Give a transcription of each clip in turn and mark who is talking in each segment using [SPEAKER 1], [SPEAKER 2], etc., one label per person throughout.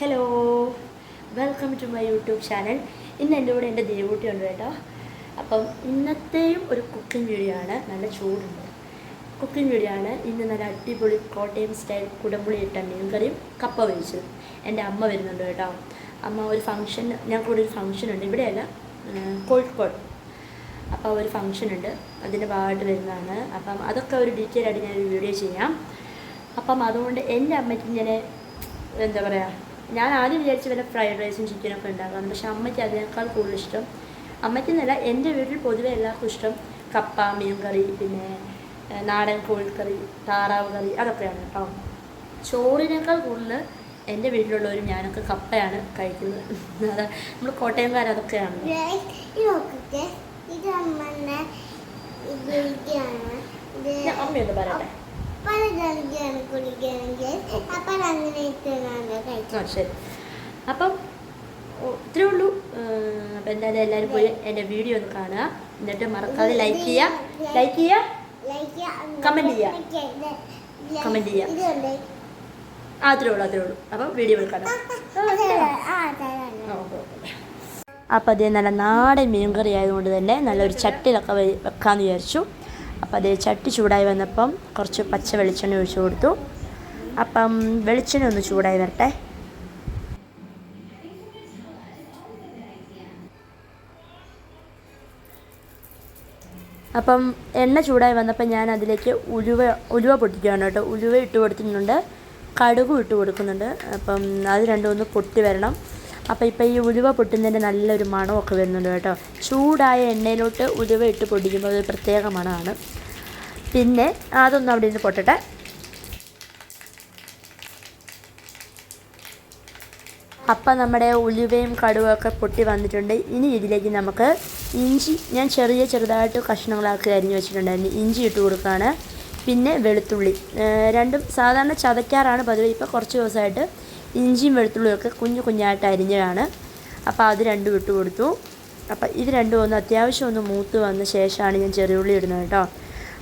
[SPEAKER 1] Hello welcome to my YouTube channel ഇന്ന് എന്റെ കൂടെ എന്റെ ദേവൂട്ടി ഉണ്ട് കേട്ടോ. അപ്പം ഇന്നത്തെയും ഒരു കുക്കിംഗ് വീഡിയോ ആണ്. നല്ല ചൂടുണ്ട്. കുക്കിംഗ് വീഡിയോ ആണ്. ഇന്ന് നല്ല അടിപൊളി കോട്ടയം സ്റ്റൈൽ കുടംപുളി ഇട്ട മീൻകറിയും കപ്പ വേവിച്ചതും എന്റെ അമ്മ വരുന്നുണ്ട് കേട്ടോ. അമ്മ ഒരു ഫംഗ്ഷൻ ഞങ്ങൾക്കൂടെ ഒരു ഫംഗ്ഷൻ ഉണ്ട്. ഇവിടെയല്ല കോഴിക്കോട്. അപ്പോൾ ഒരു ഫംഗ്ഷൻ ഉണ്ട്. അതിന്റെ ഭാഗമായിട്ട് വരുന്നതാണ്. അപ്പം അതൊക്കെ ഒരു ഡീറ്റെയിൽ ആയിട്ട് ഞാനൊരു വീഡിയോ ചെയ്യാം. അപ്പം അതുകൊണ്ട് എന്റെ അമ്മയ്ക്ക് ഇങ്ങനെ എന്താ പറയുക ഞാൻ ആദ്യം വിചാരിച്ച് വല്ല ഫ്രൈഡ് റൈസും ചിക്കനൊക്കെ ഉണ്ടാക്കാമെന്ന് പക്ഷെ അമ്മയ്ക്ക് അതിനേക്കാൾ കൂടുതൽ ഇഷ്ടം അമ്മയ്ക്ക് എന്നല്ല എന്റെ വീട്ടിൽ പൊതുവെ എല്ലാവർക്കും ഇഷ്ടം കപ്പ മീൻ കറി പിന്നെ നാടൻ കോഴിക്കറി താറാവ് കറി അതൊക്കെയാണ് കേട്ടോ ചോറിനേക്കാൾ കൂടുതൽ എന്റെ വീട്ടിലുള്ളവരും ഞാനൊക്കെ കപ്പയാണ് കഴിക്കുന്നത് അത് നമ്മൾ കോട്ടയംകാർ അതൊക്കെയാണ് അമ്മയൊന്ന് പറയട്ടെ
[SPEAKER 2] അപ്പൊ
[SPEAKER 1] ഇത്രേ ഉള്ളൂ. അപ്പം എന്തായാലും എല്ലാവരും പോയി എന്റെ വീഡിയോ ഒന്ന് കാണുക. എന്നിട്ട് മറക്കാതെ ലൈക്ക് ചെയ്യുക. ലൈക്ക് ചെയ്യുക.
[SPEAKER 2] കമന്റ്
[SPEAKER 1] Comment ചെയ്യാം. Comment ചെയ്യാം.
[SPEAKER 2] ഇതുണ്ട്
[SPEAKER 1] ആ അത്രേ ഉള്ളൂ അത്രേ ഉള്ളൂ. അപ്പം വീഡിയോ കാണാം. അപ്പം അതേ നല്ല നാടൻ മീൻ കറി ആയതുകൊണ്ട് തന്നെ നല്ലൊരു ചട്ടിലൊക്കെ വെക്കാമെന്ന് വിചാരിച്ചു. അപ്പോൾ അത് ചട്ടി ചൂടായി വന്നപ്പം കുറച്ച് പച്ച വെളിച്ചെണ്ണ ഒഴിച്ചു കൊടുത്തു. അപ്പം വെളിച്ചെണ്ണ ഒന്ന് ചൂടായി വരട്ടെ. അപ്പം എണ്ണ ചൂടായി വന്നപ്പോൾ ഞാൻ അതിലേക്ക് ഉലുവ ഉലുവ പൊട്ടിക്കുകയാണ് കേട്ടോ. ഉലുവ ഇട്ട് കൊടുത്തിട്ടുണ്ട്. കടുകും ഇട്ട് കൊടുക്കുന്നുണ്ട്. അപ്പം അത് രണ്ടും ഒന്ന് പൊട്ടി വരണം. അപ്പോൾ ഇപ്പോൾ ഈ ഉലുവ പൊട്ടുന്നതിന്റെ നല്ലൊരു മണമൊക്കെ വരുന്നുണ്ട് കേട്ടോ. ചൂടായ എണ്ണയിലോട്ട് ഉലുവ ഇട്ട് പൊടിക്കുമ്പോൾ ഒരു പ്രത്യേക മണമാണ്. പിന്നെ അതൊന്നും അവിടെ നിന്ന് പൊട്ടട്ടെ. അപ്പം നമ്മുടെ ഉലുവയും കടുവൊക്കെ പൊട്ടി വന്നിട്ടുണ്ട്. ഇനി ഇതിലേക്ക് നമുക്ക് ഇഞ്ചി ഞാൻ ചെറിയ ചെറുതായിട്ട് കഷ്ണങ്ങളാക്കി അരിഞ്ഞ് വെച്ചിട്ടുണ്ടായിരുന്നു. ഇഞ്ചി ഇട്ട് കൊടുക്കുകയാണ്. പിന്നെ വെളുത്തുള്ളി. രണ്ടും സാധാരണ ചതയ്ക്കാറാണ് പതിവ്. ഇപ്പോൾ കുറച്ച് ദിവസമായിട്ട് ഇഞ്ചിയും വെളുത്തുള്ളിയൊക്കെ കുഞ്ഞു കുഞ്ഞായിട്ട് അരിഞ്ഞതാണ്. അപ്പോൾ അത് രണ്ടും ഇട്ട് കൊടുത്തു. അപ്പം ഇത് രണ്ടും ഒന്ന് അത്യാവശ്യം ഒന്ന് മൂത്ത് വന്ന ശേഷമാണ് ഞാൻ ചെറിയ ഉള്ളി ഇടുന്നത് കേട്ടോ.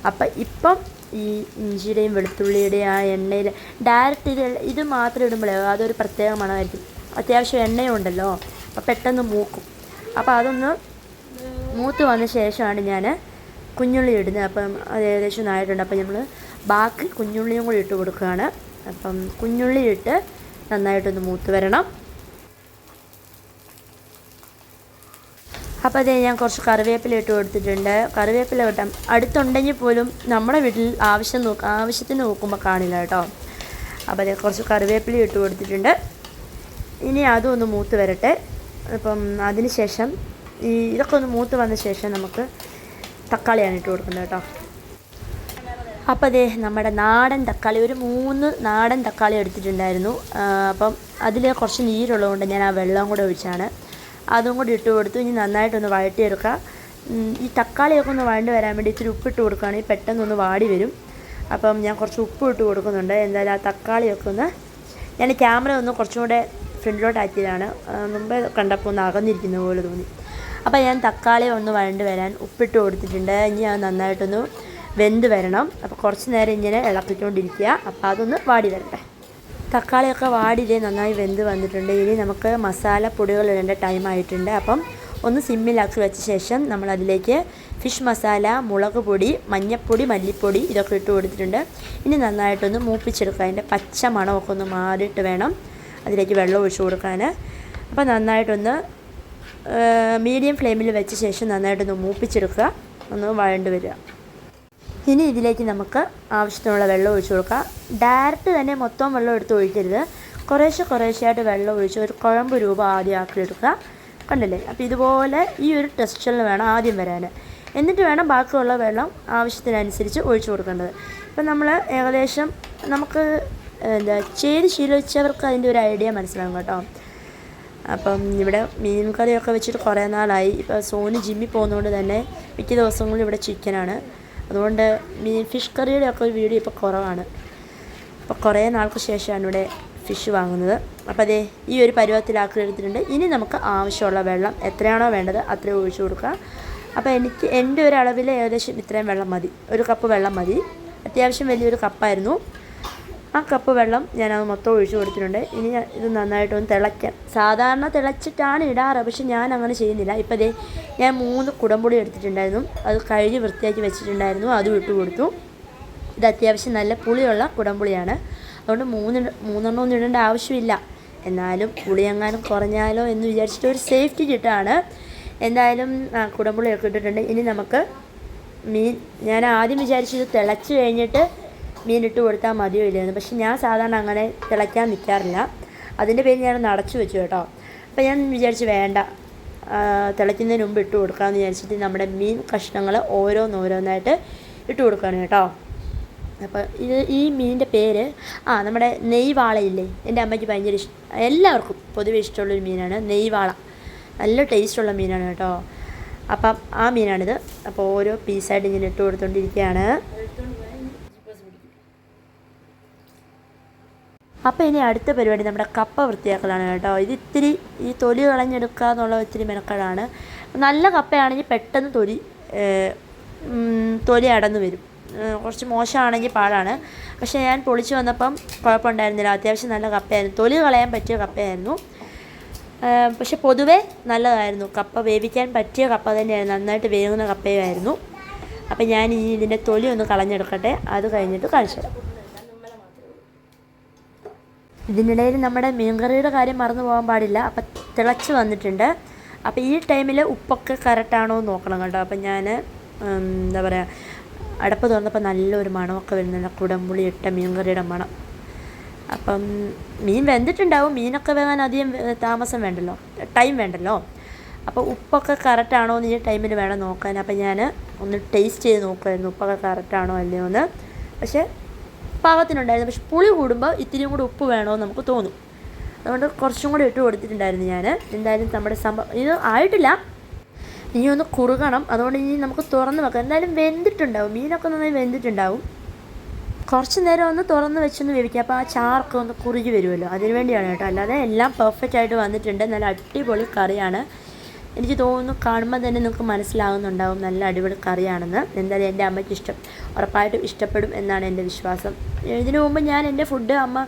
[SPEAKER 1] അപ്പം ഇപ്പം ഈ ഇഞ്ചിയുടെയും വെളുത്തുള്ളിയുടെയും ആ എണ്ണയിൽ ഡയറക്റ്റ് ഇത് ഇത് മാത്രം ഇടുമ്പോഴേ അതൊരു പ്രത്യേക മണമായിരിക്കും. അത്യാവശ്യം എണ്ണയും ഉണ്ടല്ലോ. അപ്പം പെട്ടെന്ന് മൂക്കും. അപ്പോൾ അതൊന്ന് മൂത്ത് വന്ന ശേഷമാണ് ഞാൻ കുഞ്ഞുള്ളി ഇടുന്നത്. അപ്പം അത് ഏകദേശം ആയിട്ടുണ്ട് അപ്പം നമ്മൾ ബാക്കി കുഞ്ഞുള്ളിയും കൂടി ഇട്ട് കൊടുക്കുകയാണ്. അപ്പം കുഞ്ഞുള്ളി ഇട്ട് നന്നായിട്ടൊന്ന് മൂത്ത് വരണം. അപ്പോൾ അതേ ഞാൻ കുറച്ച് കറിവേപ്പില ഇട്ട് കൊടുത്തിട്ടുണ്ട്. കറിവേപ്പില കിട്ടാം അടുത്തുണ്ടെങ്കിൽ പോലും നമ്മുടെ വീട്ടിൽ ആവശ്യം നോക്ക ആവശ്യത്തിന് നോക്കുമ്പോൾ കാണില്ല കേട്ടോ. അപ്പോൾ അതേ കുറച്ച് കറിവേപ്പില ഇട്ട് കൊടുത്തിട്ടുണ്ട്. ഇനി അതും ഒന്ന് മൂത്ത് വരട്ടെ. അപ്പം അതിന് ശേഷം ഈ ഇതൊക്കെ ഒന്ന് മൂത്ത് വന്ന ശേഷം നമുക്ക് തക്കാളിയാണ് ഇട്ട് കൊടുക്കുന്നത് കേട്ടോ. അപ്പോൾ അതെ നമ്മുടെ നാടൻ തക്കാളി ഒരു മൂന്ന് നാടൻ തക്കാളി എടുത്തിട്ടുണ്ടായിരുന്നു. അപ്പം അതിൽ കുറച്ച് നീരുള്ളതുകൊണ്ട് ഞാൻ ആ വെള്ളം കൂടെ ഒഴിച്ചാണ്. അതും കൂടി ഇട്ട് കൊടുത്തു. ഇനി നന്നായിട്ടൊന്ന് വഴറ്റിയെടുക്കുക ഉം, ഈ തക്കാളിയൊക്കെ ഒന്ന് വഴണ്ട് വരാൻ വേണ്ടി ഇത്തിരി ഉപ്പിട്ട് കൊടുക്കുകയാണെങ്കിൽ പെട്ടെന്നൊന്ന് വാടി വരും. അപ്പം ഞാൻ കുറച്ച് ഉപ്പ് ഇട്ട് കൊടുക്കുന്നുണ്ട്. എന്തായാലും ആ തക്കാളിയൊക്കെ ഒന്ന് ഞാൻ ക്യാമറ ഒന്ന് കുറച്ചും കൂടെ ഫ്രണ്ടിലോട്ട് ആക്കിയതാണ്. മുമ്പേ കണ്ടപ്പോൾ ഒന്ന് അകന്നിരിക്കുന്ന പോലെ തോന്നി. അപ്പോൾ ഞാൻ തക്കാളി ഒന്ന് വഴണ്ട് വരാൻ ഉപ്പിട്ട് കൊടുത്തിട്ടുണ്ട്. ഇനി അത് നന്നായിട്ടൊന്ന് വെന്ത് വരണം. അപ്പോൾ കുറച്ച് നേരം ഇങ്ങനെ ഇളക്കിക്കൊണ്ടിരിക്കുക അപ്പോൾ അതൊന്ന് വാടി വരട്ടെ. തക്കാളിയൊക്കെ വാടിയില്ലേ നന്നായി വെന്ത് വന്നിട്ടുണ്ട്. ഇനി നമുക്ക് മസാല പൊടികൾ ഇടേണ്ട ടൈം ആയിട്ടുണ്ട്. അപ്പം ഒന്ന് സിമ്മിലാക്കി വെച്ച ശേഷം നമ്മൾ അതിലേക്ക് ഫിഷ് മസാല മുളക് പൊടി മഞ്ഞൾപ്പൊടി മല്ലിപ്പൊടി ഇതൊക്കെ ഇട്ട് കൊടുത്തിട്ടുണ്ട്. ഇനി നന്നായിട്ടൊന്ന് മൂപ്പിച്ചെടുക്കുക. അതിന്റെ പച്ച മണമൊക്കെ ഒന്ന് മാറിയിട്ട് വേണം അതിലേക്ക് വെള്ളം ഒഴിച്ചു കൊടുക്കാൻ അപ്പോൾ നന്നായിട്ടൊന്ന് മീഡിയം ഫ്ലെയിമിൽ വെച്ച ശേഷം നന്നായിട്ടൊന്ന് മൂപ്പിച്ചെടുക്കുക. ഒന്ന് വഴണ്ട് വരിക. ഇനി ഇതിലേക്ക് നമുക്ക് ആവശ്യത്തിനുള്ള വെള്ളം ഒഴിച്ചു കൊടുക്കാം. ഡയറക്റ്റ് തന്നെ മൊത്തം വെള്ളം എടുത്ത് ഒഴിക്കരുത്. കുറേശ്ശെ കുറേശ്ശെയായിട്ട് വെള്ളം ഒഴിച്ച് ഒരു കുഴമ്പ് രൂപം ആദ്യം ആക്കിയെടുക്കുക. കണ്ടില്ലേ? അപ്പോൾ ഇതുപോലെ ഈ ഒരു ടെക്സ്ചറിൽ വേണം ആദ്യം വരാൻ. എന്നിട്ട് വേണം ബാക്കിയുള്ള വെള്ളം ആവശ്യത്തിനനുസരിച്ച് ഒഴിച്ചു കൊടുക്കേണ്ടത്. ഇപ്പം നമ്മൾ ഏകദേശം നമുക്ക് എന്താ ചെയ്ത് ശീലിച്ചവർക്ക് അതിന്റെ ഒരു ഐഡിയ മനസ്സിലാകും കേട്ടോ. അപ്പം ഇവിടെ മീൻ കറിയൊക്കെ വെച്ചിട്ട് കുറേ നാളായി. ഇപ്പോൾ സോനി ജിമ്മിൽ പോകുന്നതുകൊണ്ട് തന്നെ മിക്ക ദിവസങ്ങളിലും ഇവിടെ ചിക്കനാണ് അതുകൊണ്ട് മീൻ ഫിഷ് കറിയുടെ ഒക്കെ ഒരു വീഡിയോ ഇപ്പോൾ കുറവാണ്. അപ്പോൾ കുറേ നാൾക്ക് ശേഷമാണ് ഇവിടെ ഫിഷ് വാങ്ങുന്നത്. അപ്പോൾ അതേ ഈ ഒരു പരുവത്തിലാക്കി എടുത്തിട്ടുണ്ട് ഇനി നമുക്ക് ആവശ്യമുള്ള വെള്ളം എത്രയാണോ വേണ്ടത് അത്രയും ഒഴിച്ചു കൊടുക്കുക അപ്പോൾ എനിക്ക് എന്റെ ഒരു അളവിൽ ഏകദേശം ഇത്രയും വെള്ളം മതി. ഒരു കപ്പ് വെള്ളം മതി. അത്യാവശ്യം വലിയൊരു കപ്പായിരുന്നു ആ കപ്പ് വെള്ളം ഞാനത് മൊത്തം ഒഴിച്ചു കൊടുത്തിട്ടുണ്ട്. ഇനി ഞാൻ ഇത് നന്നായിട്ടൊന്ന് തിളയ്ക്കാം. സാധാരണ തിളച്ചിട്ടാണ് ഇടാറ് പക്ഷെ ഞാൻ അങ്ങനെ ചെയ്യുന്നില്ല. ഇപ്പം ദേ ഞാൻ മൂന്ന് കുടംപൊടി എടുത്തിട്ടുണ്ടായിരുന്നു. അത് കഴുകി വൃത്തിയാക്കി വെച്ചിട്ടുണ്ടായിരുന്നു. അതും ഇട്ട് കൊടുത്തു. ഇത് അത്യാവശ്യം നല്ല പുളിയുള്ള കുടംപുളിയാണ്. അതുകൊണ്ട് മൂന്ന് മൂന്നെണ്ണം ഒന്നും ഇടേണ്ട ആവശ്യമില്ല. എന്നാലും പുളിയെങ്ങാനും കുറഞ്ഞാലോ എന്ന് വിചാരിച്ചിട്ട് ഒരു സേഫ്റ്റി കിട്ടാണ്. എന്തായാലും കുടംപുളിയൊക്കെ ഇട്ടിട്ടുണ്ട്. ഇനി നമുക്ക് മീൻ ഞാൻ ആദ്യം വിചാരിച്ചത് തിളച്ച് കഴിഞ്ഞിട്ട് മീൻ ഇട്ട് കൊടുത്താൽ മതിയോ ഇല്ലയെന്ന്. പക്ഷെ ഞാൻ സാധാരണ അങ്ങനെ തിളയ്ക്കാൻ നിൽക്കാറില്ല അതിന്റെ പേര് ഞാൻ അടച്ചു വെച്ചു കേട്ടോ. അപ്പോൾ ഞാൻ വിചാരിച്ച് വേണ്ട. തിളയ്ക്കുന്നതിന് മുമ്പ് ഇട്ട് കൊടുക്കാമെന്ന് വിചാരിച്ചിട്ട് നമ്മുടെ മീൻ കഷ്ണങ്ങൾ ഓരോന്നോരോന്നായിട്ട് ഇട്ട് കൊടുക്കുകയാണ് കേട്ടോ. അപ്പോൾ ഇത് ഈ മീനിന്റെ പേര് ആ നമ്മുടെ നെയ്വാളയില്ലേ? എന്റെ അമ്മയ്ക്ക് ഭയങ്കര ഇഷ്ടം എല്ലാവർക്കും പൊതുവെ ഇഷ്ടമുള്ളൊരു മീനാണ് നെയ്വാള. നല്ല ടേസ്റ്റുള്ള മീനാണ് കേട്ടോ. അപ്പം ആ മീനാണിത്. അപ്പോൾ ഓരോ പീസായിട്ട് ഇങ്ങനെ ഇട്ട് കൊടുത്തുകൊണ്ടിരിക്കുകയാണ് അപ്പോൾ ഇനി അടുത്ത പരിപാടി നമ്മുടെ കപ്പ വൃത്തിയാക്കലാണ് കേട്ടോ. ഇത് ഇത്തിരി ഈ തൊലി കളഞ്ഞെടുക്കുക എന്നുള്ള ഇത്തിരി മെനക്കെടാണ്. നല്ല കപ്പയാണെങ്കിൽ പെട്ടെന്ന് തൊലി തൊലി അടന്നു വരും. കുറച്ച് മോശമാണെങ്കിൽ പാടാണ്. പക്ഷേ ഞാൻ പൊളിച്ച് വന്നപ്പം കുഴപ്പമുണ്ടായിരുന്നില്ല. അത്യാവശ്യം നല്ല കപ്പയായിരുന്നു. തൊലി കളയാൻ പറ്റിയ കപ്പയായിരുന്നു. പക്ഷെ പൊതുവേ നല്ലതായിരുന്നു. കപ്പ വേവിക്കാൻ പറ്റിയ കപ്പ തന്നെയായിരുന്നു. നന്നായിട്ട് വേവുന്ന കപ്പയായിരുന്നു. അപ്പം ഞാൻ ഇനി ഇതിന്റെ തൊലി ഒന്ന് കളഞ്ഞെടുക്കട്ടെ. അത് കഴിഞ്ഞിട്ട് കാണിച്ചു തരാം ഇതിനിടയിൽ നമ്മുടെ മീൻകറിയുടെ കാര്യം മറന്നു പോകാൻ പാടില്ല. അപ്പം തിളച്ച് വന്നിട്ടുണ്ട്. അപ്പം ഈ ടൈമിൽ ഉപ്പൊക്കെ കറക്റ്റാണോ എന്ന് നോക്കണം കേട്ടോ. അപ്പം ഞാൻ എന്താ പറയുക അടപ്പ് തുറന്നപ്പോൾ നല്ലൊരു മണമൊക്കെ വരുന്നുണ്ട്. കുടംപുളി ഇട്ട മീൻകറിയുടെ മണം. അപ്പം മീൻ വെന്തിട്ടുണ്ടാവും. മീനൊക്കെ വേകാൻ അധികം താമസം വേണ്ടല്ലോ. ടൈം വേണ്ടല്ലോ. അപ്പോൾ ഉപ്പൊക്കെ കറക്റ്റാണോ എന്ന് ഈ ടൈമിൽ വേണം നോക്കാൻ. അപ്പം ഞാൻ ഒന്ന് ടേസ്റ്റ് ചെയ്ത് നോക്കുമായിരുന്നു ഉപ്പൊക്കെ കറക്റ്റാണോ അല്ലയോ എന്ന്. പക്ഷേ പാകത്തിനുണ്ടായിരുന്നു പക്ഷെ പുളി കൂടുമ്പോൾ ഇത്തിരിയും കൂടി ഉപ്പ് വേണമെന്ന് നമുക്ക് തോന്നും. അതുകൊണ്ട് കുറച്ചും കൂടി ഇട്ട് കൊടുത്തിട്ടുണ്ടായിരുന്നു ഞാൻ എന്തായാലും നമ്മുടെ സംഭവം ഇത് ആയിട്ടില്ല. ഇനി ഒന്ന് കുറുകണം. അതുകൊണ്ട് ഇനി നമുക്ക് തുറന്ന് വെക്കാം. എന്തായാലും വെന്തിട്ടുണ്ടാവും. മീനൊക്കെ നന്നായി വെന്തിട്ടുണ്ടാവും. കുറച്ച് നേരം ഒന്ന് തുറന്ന് വെച്ചൊന്ന് വേവിക്കുക അപ്പോൾ ആ ചാർക്ക് ഒന്ന് കുറുകി വരുമല്ലോ. അതിന് വേണ്ടിയാണ് കേട്ടോ. അല്ലാതെ എല്ലാം പെർഫെക്റ്റ് ആയിട്ട് വന്നിട്ടുണ്ട്. നല്ല അടിപൊളി കറിയാണ്. എനിക്ക് തോന്നുന്നു കാണുമ്പോൾ തന്നെ നിങ്ങൾക്ക് മനസ്സിലാകുന്നുണ്ടാവും നല്ല അടിപൊളി കറിയാണെന്ന്. എന്തായാലും എന്റെ അമ്മയ്ക്ക് ഇഷ്ടം. ഉറപ്പായിട്ടും ഇഷ്ടപ്പെടും എന്നാണ് എന്റെ വിശ്വാസം. ഇതിനു മുമ്പ് ഞാൻ എന്റെ ഫുഡ് അമ്മ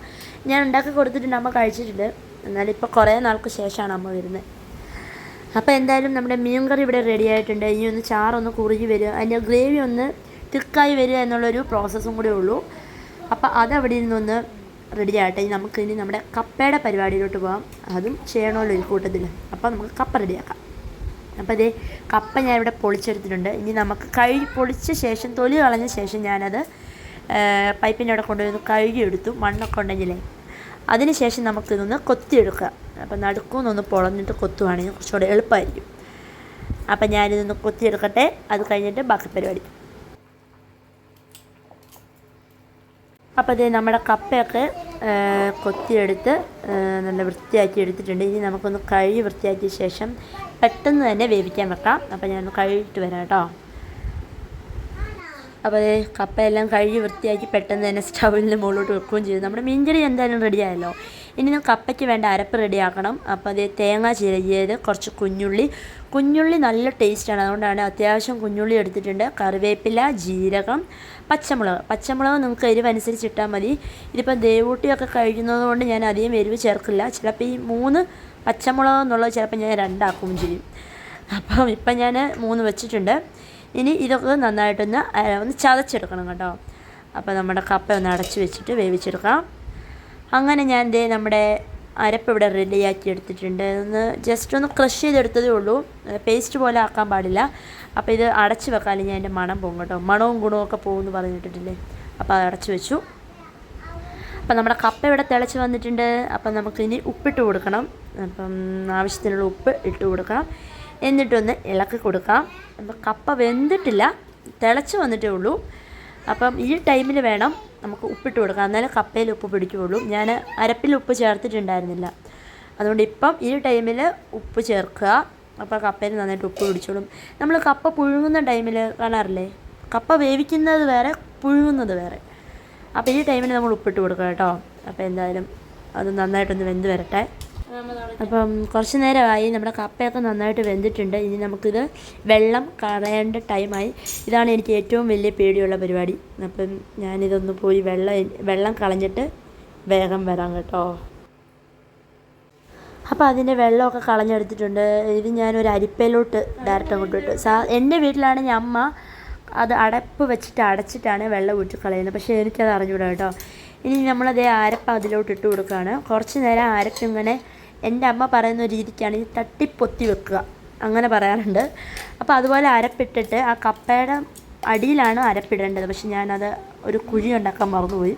[SPEAKER 1] ഞാൻ ഉണ്ടാക്കി കൊടുത്തിട്ടുണ്ട്. അമ്മ കഴിച്ചിട്ടുണ്ട്. എന്നാലും ഇപ്പോൾ കുറേ നാൾക്ക് ശേഷമാണ് അമ്മ വരുന്നത്. അപ്പോൾ എന്തായാലും നമ്മുടെ മീൻ കറി ഇവിടെ റെഡി ആയിട്ടുണ്ട്. ഇനി ഒന്ന് ചാറൊന്ന് കുറുകി വരിക. അതിന്റെ ഗ്രേവി ഒന്ന് തിക്കായി വരിക എന്നുള്ളൊരു പ്രോസസ്സും കൂടെ ഉള്ളൂ. അപ്പോൾ അതവിടെ നിന്നൊന്ന് റെഡി ആകട്ടെ. ഇനി നമുക്ക് ഇനി നമ്മുടെ കപ്പയുടെ പരിപാടിയിലോട്ട് പോകാം അതും ചെയ്യണമല്ലോ ഈ കൂട്ടത്തിൽ അപ്പോൾ നമുക്ക് കപ്പ റെഡിയാക്കാം അപ്പോൾ അതേ കപ്പ ഞാൻ ഇവിടെ പൊളിച്ചെടുത്തിട്ടുണ്ട്. ഇനി നമുക്ക് കഴുകി പൊളിച്ച ശേഷം തൊലി കളഞ്ഞ ശേഷം ഞാനത് പൈപ്പിന്റെ അവിടെ കൊണ്ടുവന്ന് കഴുകിയെടുത്തു മണ്ണൊക്കെ ഉണ്ടെങ്കിലേ. അതിനുശേഷം നമുക്കിതൊന്ന് കൊത്തിയെടുക്കുക അപ്പം നടുക്കുമെന്നൊന്ന് പൊളഞ്ഞിട്ട് കൊത്തുവാണെങ്കിൽ കുറച്ചുകൂടെ എളുപ്പമായിരിക്കും. അപ്പം ഞാനിതൊന്ന് കൊത്തിയെടുക്കട്ടെ. അത് കഴിഞ്ഞിട്ട് ബാക്കി പരിപാടി. അപ്പോൾ ഇത് നമ്മുടെ കപ്പയൊക്കെ കൊത്തിയെടുത്ത് നല്ല വൃത്തിയാക്കി എടുത്തിട്ടുണ്ട്. ഇനി നമുക്കൊന്ന് കഴുകി വൃത്തിയാക്കിയ ശേഷം പെട്ടെന്ന് തന്നെ വേവിക്കാൻ വെക്കാം. അപ്പോൾ ഞാൻ കഴുകിയിട്ട് വരാം കേട്ടോ. അപ്പോൾ അതേ കപ്പയെല്ലാം കഴുകി വൃത്തിയാക്കി പെട്ടെന്ന് തന്നെ സ്റ്റൗവിന്റെ മുകളിലോട്ട് വെക്കുകയും ചെയ്തു. നമ്മുടെ മീൻകറി എന്തായാലും റെഡിയായല്ലോ ഇനി കപ്പയ്ക്ക് വേണ്ട അരപ്പ് റെഡിയാക്കണം അപ്പോൾ അതേ തേങ്ങ ചിരകിയത് കുറച്ച് കുഞ്ഞുള്ളി. കുഞ്ഞുള്ളി നല്ല ടേസ്റ്റാണ് അതുകൊണ്ടാണ് അത്യാവശ്യം കുഞ്ഞുള്ളി എടുത്തിട്ടുണ്ട്. കറിവേപ്പില ജീരകം പച്ചമുളക്. പച്ചമുളക് നിങ്ങൾക്ക് എരിവ് അനുസരിച്ച് ഇട്ടാൽ മതി. ഇതിപ്പോൾ ദേവൂട്ടിയൊക്കെ കഴിക്കുന്നത് കൊണ്ട് ഞാൻ അധികം എരിവ് ചേർക്കില്ല. ചിലപ്പോൾ ഈ മൂന്ന് പച്ചമുളക് എന്നുള്ളത് ചിലപ്പോൾ ഞാൻ രണ്ടാക്കുകയും ചെയ്യും അപ്പം ഇപ്പം ഞാൻ മൂന്ന് വെച്ചിട്ടുണ്ട്. ഇനി ഇതൊക്കെ നന്നായിട്ടൊന്ന് ഒന്ന് ചതച്ചെടുക്കണം കേട്ടോ. അപ്പോൾ നമ്മുടെ കപ്പ ഒന്ന് അടച്ച് വെച്ചിട്ട് വേവിച്ചെടുക്കാം. അങ്ങനെ ഞാൻ ദേ നമ്മുടെ അരപ്പ് ഇവിടെ റെഡിയാക്കി എടുത്തിട്ടുണ്ട്. ഒന്ന് ജസ്റ്റ് ഒന്ന് ക്രഷ് ചെയ്തെടുത്തതേ ഉള്ളൂ. പേസ്റ്റ് പോലെ ആക്കാൻ പാടില്ല. അപ്പോൾ ഇത് അടച്ച് വെക്കാൻ ഞാൻ എന്റെ മണം പോകും കേട്ടോ. മണവും ഗുണവും ഒക്കെ പോകുമെന്ന് പറഞ്ഞിട്ടില്ലേ അപ്പോൾ അത് അടച്ച് വെച്ചു. അപ്പം നമ്മുടെ കപ്പ ഇവിടെ തിളച്ച് വന്നിട്ടുണ്ട്. അപ്പം നമുക്കിനി ഉപ്പിട്ട് കൊടുക്കണം. അപ്പം ആവശ്യത്തിനുള്ള ഉപ്പ് ഇട്ട് കൊടുക്കാം എന്നിട്ടൊന്ന് ഇളക്കി കൊടുക്കാം. അപ്പം കപ്പ വെന്തിട്ടില്ല. തിളച്ച് വന്നിട്ടേ ഉള്ളൂ. അപ്പം ഈ ടൈമിൽ വേണം നമുക്ക് ഉപ്പിട്ട് കൊടുക്കാം എന്നാലും കപ്പയിൽ ഉപ്പ് പിടിക്കുകയുള്ളൂ. ഞാൻ അരപ്പിൽ ഉപ്പ് ചേർത്തിട്ടുണ്ടായിരുന്നില്ല. അതുകൊണ്ട് ഇപ്പം ഈ ടൈമിൽ ഉപ്പ് ചേർക്കുക. അപ്പോൾ കപ്പയിൽ നന്നായിട്ട് ഉപ്പ് പിടിച്ചോളും. നമ്മൾ കപ്പ പുഴുങ്ങുന്ന ടൈമിൽ കാണാറില്ലേ? കപ്പ വേവിക്കുന്നത് വേറെ പുഴുങ്ങുന്നത് വേറെ. അപ്പോൾ ഈ ടൈമിന് നമ്മൾ ഉപ്പിട്ട് കൊടുക്കുക കേട്ടോ. അപ്പോൾ എന്തായാലും അത് നന്നായിട്ടൊന്ന് വെന്ത് വരട്ടെ. അപ്പം കുറച്ച് നേരമായി നമ്മുടെ കപ്പയൊക്കെ നന്നായിട്ട് വെന്തിട്ടുണ്ട്. ഇനി നമുക്കിത് വെള്ളം കളയേണ്ട ടൈമായി ഇതാണ് എനിക്ക് ഏറ്റവും വലിയ പേടിയുള്ള പരിപാടി. അപ്പം ഞാനിതൊന്ന് പോയി വെള്ളം വെള്ളം കളഞ്ഞിട്ട് വേഗം വരാം കേട്ടോ. അപ്പോൾ അതിന്റെ വെള്ളമൊക്കെ കളഞ്ഞെടുത്തിട്ടുണ്ട്. ഇത് ഞാനൊരു അരിപ്പയിലോട്ട് ഡയറക്റ്റ് അങ്ങോട്ട് ഇട്ടു. സാ എന്റെ വീട്ടിലാണെങ്കിൽ അമ്മ അത് അടപ്പ് വെച്ചിട്ട് അടച്ചിട്ടാണ് വെള്ളം ഊറ്റി കളയുന്നത്. പക്ഷേ എനിക്കത് അറിഞ്ഞുകൂടാ കേട്ടോ. ഇനി നമ്മളതേ അരപ്പ് അതിലോട്ട് ഇട്ട് കൊടുക്കുകയാണ്. കുറച്ച് നേരം അരപ്പ് ഇങ്ങനെ എന്റെ അമ്മ പറയുന്ന രീതിക്കാണ് ഈ തട്ടിപ്പൊത്തി വെക്കുക. അങ്ങനെ പറയാറുണ്ട്. അപ്പോൾ അതുപോലെ അരപ്പിട്ടിട്ട് ആ കപ്പയുടെ അടിയിലാണ് അരപ്പിടേണ്ടത്. പക്ഷെ ഞാനത് ഒരു കുഴി ഉണ്ടാക്കാൻ മറന്നുപോയി.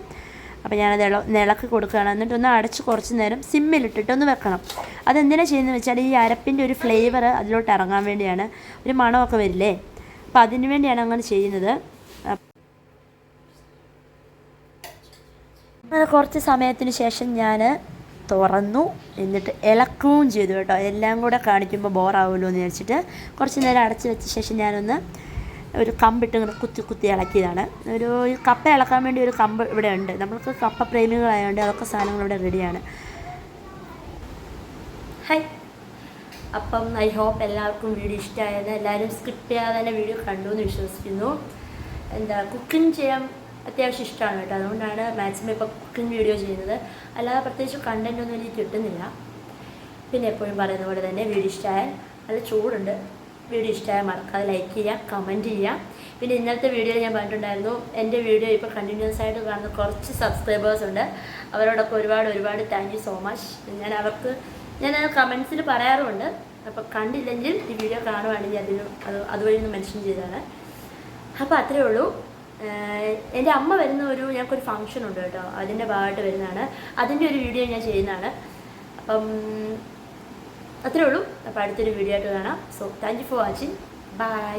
[SPEAKER 1] അപ്പോൾ ഞാനത് ഇള നിളക്കി കൊടുക്കുകയാണ്. എന്നിട്ട് ഒന്ന് അടച്ച് കുറച്ച് നേരം സിമ്മിലിട്ടിട്ട് ഒന്ന് വെക്കണം. അതെന്തിനാണ് ചെയ്യുന്നത് വെച്ചാൽ ഈ അരപ്പിന്റെ ഒരു ഫ്ലേവർ അതിലോട്ട് ഇറങ്ങാൻ വേണ്ടിയാണ്. ഒരു മണമൊക്കെ വരില്ലേ? അപ്പോൾ അതിന് വേണ്ടിയാണ് അങ്ങനെ ചെയ്യുന്നത്. കുറച്ച് സമയത്തിന് ശേഷം ഞാൻ തുറന്നു. എന്നിട്ട് ഇളക്കുകയും ചെയ്തു കേട്ടോ. എല്ലാം കൂടെ കാണിക്കുമ്പോൾ ബോറാവുമല്ലോ എന്ന് വിചാരിച്ചിട്ട് കുറച്ച് നേരം അടച്ചു വെച്ച ശേഷം ഞാനൊന്ന് ഒരു കമ്പിട്ട് ഇങ്ങനെ കുത്തി കുത്തി ഇളക്കിയതാണ്. ഒരു കപ്പ ഇളക്കാൻ വേണ്ടി ഒരു കമ്പ് ഇവിടെ ഉണ്ട്. നമ്മൾക്ക് കപ്പ പ്രേമികളായതുകൊണ്ട് അതൊക്കെ സാധനങ്ങൾ ഇവിടെ റെഡിയാണ് ഹായ് അപ്പം ഐ ഹോപ്പ് എല്ലാവർക്കും വീഡിയോ ഇഷ്ടമായത് എല്ലാവരും സ്കിപ്പ് ചെയ്യാതെ തന്നെ വീഡിയോ കണ്ടു എന്ന് വിശ്വസിക്കുന്നു. എന്താ കുക്കിംഗ് ചെയ്യാൻ അത്യാവശ്യം ഇഷ്ടമാണ് കേട്ടോ. അതുകൊണ്ടാണ് മാക്സിമം ഇപ്പോൾ കുക്കിംഗ് വീഡിയോ ചെയ്യുന്നത്. അല്ലാതെ പ്രത്യേകിച്ച് കണ്ടന്റ് ഒന്നും എനിക്ക് കിട്ടുന്നില്ല. പിന്നെ എപ്പോഴും പറയുന്ന പോലെ തന്നെ വീഡിയോ ഇഷ്ടമായാൽ നല്ല ചൂടുണ്ട്. വീഡിയോ ഇഷ്ടമായാൽ മറക്കാതെ ലൈക്ക് ചെയ്യുക കമന്റ് ചെയ്യുക. പിന്നെ ഇന്നത്തെ വീഡിയോയിൽ ഞാൻ പറഞ്ഞിട്ടുണ്ടായിരുന്നു എന്റെ വീഡിയോ ഇപ്പോൾ കണ്ടിന്യൂസ് ആയിട്ട് കാണുന്ന കുറച്ച് സബ്സ്ക്രൈബേഴ്സ് ഉണ്ട്. അവരോടൊക്കെ ഒരുപാട് ഒരുപാട് താങ്ക് സോ മച്ച് ഞാൻ അവർക്ക് ഞാൻ കമൻസിൽ പറയാറുമുണ്ട് അപ്പോൾ കണ്ടില്ലെങ്കിൽ ഈ വീഡിയോ കാണുവാണെങ്കിൽ അതിന് അത് അതുവഴി ഒന്ന് മെൻഷൻ ചെയ്താണ്. അപ്പോൾ അത്രേ ഉള്ളൂ. എന്റെ അമ്മ വരുന്ന ഒരു ഞങ്ങൾക്കൊരു ഫംഗ്ഷൻ ഉണ്ട് കേട്ടോ. അതിന്റെ ഭാഗമായിട്ട് വരുന്നതാണ്. അതിന്റെ ഒരു വീഡിയോ ഞാൻ ചെയ്യുന്നതാണ്. അപ്പം അത്രേ ഉള്ളൂ. അപ്പോൾ അടുത്തൊരു വീഡിയോ ആയിട്ട് കാണാം. So thank you for watching bye